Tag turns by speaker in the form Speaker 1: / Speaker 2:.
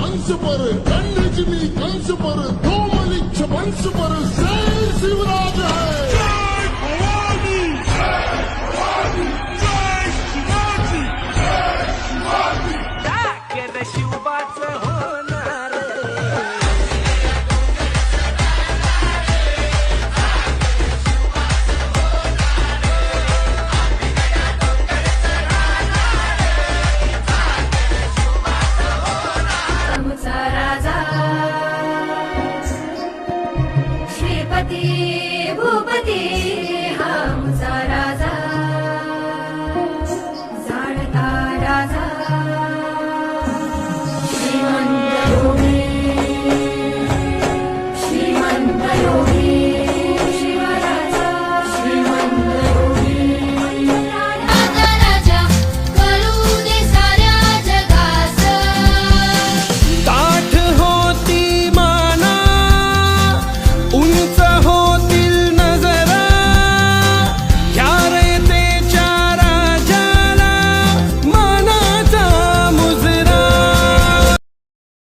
Speaker 1: கன்சு பரு கண்ணு ஜிமி கன்சு பரு தோமலிச்ச பன்சு பரு
Speaker 2: भूपती भूपती हा राजा. जाणता राजा.